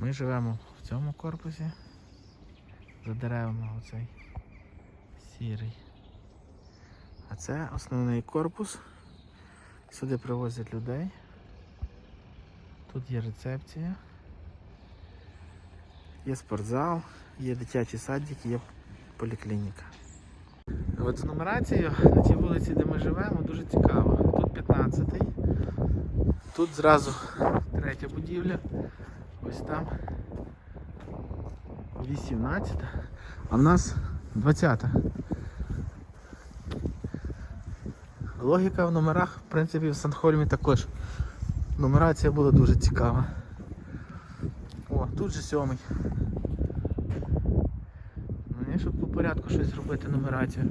Ми живемо в цьому корпусі. За деревами оцей сірий. А це основний корпус. Сюди привозять людей. Тут є рецепція. Є спортзал, є дитячий садик, є поліклініка. От з нумерацією на тій вулиці, де ми живемо, дуже цікаво. Тут 15-й, тут зразу третя будівля, ось там 18, а в нас 20. Логіка в номерах, в принципі, в Санхольмі також. Нумерація була дуже цікава. О, тут же сьомий. Ну, щоб по порядку щось зробити нумерацію.